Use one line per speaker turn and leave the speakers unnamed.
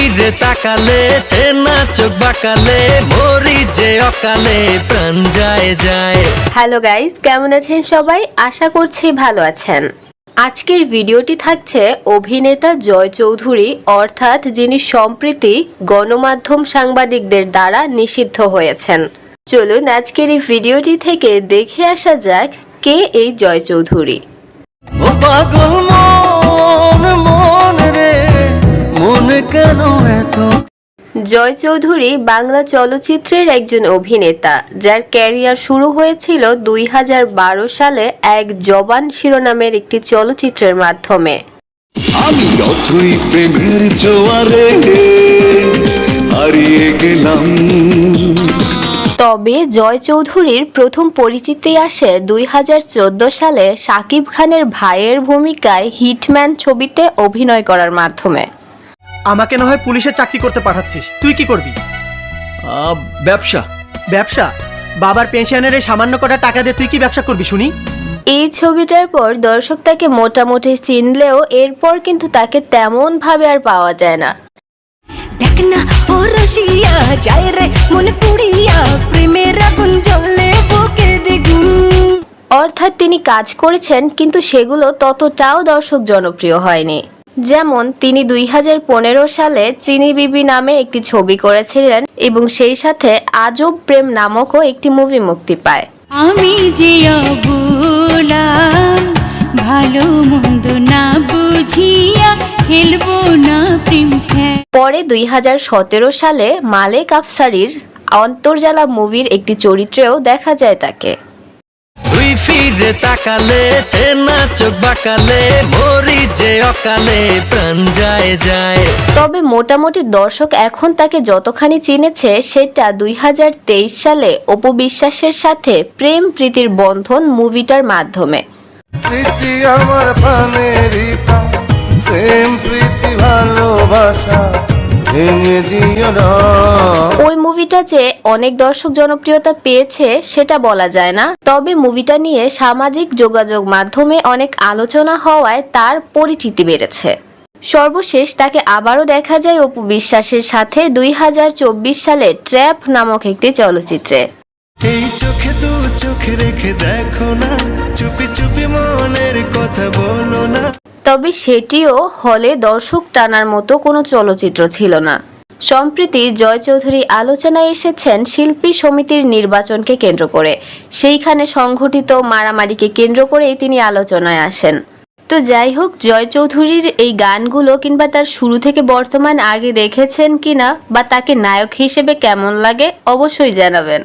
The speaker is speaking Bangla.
ফিরে তাকালে চেনা চোখ বাকালে মরি যে অকালে প্রাণ যায় যায়।
হ্যালো গাইস কেমন আছেন সবাই? আশা করছি ভালো আছেন। আজকের ভিডিওটি থাকছে অভিনেতা জয় চৌধুরী অর্থাৎ যিনি সম্প্রতি গণমাধ্যম সাংবাদিকদের দ্বারা নিষিদ্ধ হয়েছেন। চলুন আজকের এই ভিডিওটি থেকে দেখে আসা যাক কে এই জয় চৌধুরী।
ও পাগল মন মন
জয় চৌধুরী বাংলা চলচ্চিত্রের একজন অভিনেতা যার ক্যারিয়ার শুরু হয়েছিল দুই হাজার বারো সালে এক জবান শিরোনামের একটি চলচ্চিত্রের মাধ্যমে।
আমি অথই প্রেমের জোয়ারে হারিয়ে গেলাম।
তবে জয় চৌধুরীর প্রথম পরিচিতি আসে দুই হাজার চোদ্দ সালে শাকিব খানের ভাইয়ের ভূমিকায় হিটম্যান ছবিতে অভিনয় করার মাধ্যমে।
আমাকে না হয় পুলিশের চাকরি করতে পাঠাচ্ছিস। তুই কি করবি?
ব্যবসা।
ব্যবসা? বাবার পেনশনের এই সামান্য কটা টাকা দিয়ে তুই কি ব্যবসা করবি শুনি?
এই ছবিটার পর দর্শক তাকে মোটামুটি চিনলেও এরপর কিন্তু তাকে তেমন ভাবে আর পাওয়া যায় না।
দেখ না ও রসিয়া যায় রে মনে পুড়িয়া প্রেমের আগুন জ্বলে বুকে দ্বিগুণ।
অর্থাৎ তিনি কাজ করেছেন কিন্তু সেগুলো ততটাও দর্শক জনপ্রিয় হয়নি। যেমন তিনি দুই হাজার পনেরো সালে চিনি বিবি নামে একটি ছবি করেছিলেন এবং সেই সাথে আজব প্রেম নামকও একটি মুভি মুক্তি পায়।
আমি যে ভালো মন্দ না বুঝিয়া খেলব না প্রেম
পরে দুই হাজার সতেরো সালে মালেক আফসারির অন্তর্জালা মুভির একটি চরিত্রেও দেখা যায় তাকে।
ফিরে তাকালে চেনা চোখ বাকালে মরি যে অকালে প্রাণ যায় যায়।
তবে মোটামুটি দর্শক এখন তাকে যতখানি চিনেছে সেটা দুই হাজার তেইশ সালে অপু বিশ্বাসের সাথে প্রেম প্রীতির বন্ধন মুভিটার মাধ্যমে।
প্রীতি আমার প্রাণেরই প্রেম প্রীতি ভালোবাসা। ভেঙে দিও না।
ওই মুভিটা যে অনেক দর্শক জনপ্রিয়তা পেয়েছে সেটা বলা যায় না। তবে মুভিটা নিয়ে সামাজিক যোগাযোগ মাধ্যমে অনেক আলোচনা হওয়ায় তার পরিচিতি বেড়েছে। সর্বশেষ তাকে আবারও দেখা যায় অপু বিশ্বাসের সাথে দুই হাজার চব্বিশ সালে ট্র্যাপ নামক একটি চলচ্চিত্রে।
এই চোখে দু চোখ রেখে দেখো না চুপি চুপি মনের কথা বলো না।
তবে সেটিও হলে দর্শক টানার মতো কোনো চলচ্চিত্র ছিল না। সম্প্রতি জয় চৌধুরী আলোচনায় এসেছেন শিল্পী সমিতির নির্বাচনকে কেন্দ্র করে। সেইখানে সংঘটিত মারামারিকে কেন্দ্র করেই তিনি আলোচনায় আসেন। তো যাই হোক, জয় চৌধুরীর এই গানগুলো কিংবা তার শুরু থেকে বর্তমান আগে দেখেছেন কিনা বা তাকে নায়ক হিসেবে কেমন লাগে অবশ্যই জানাবেন।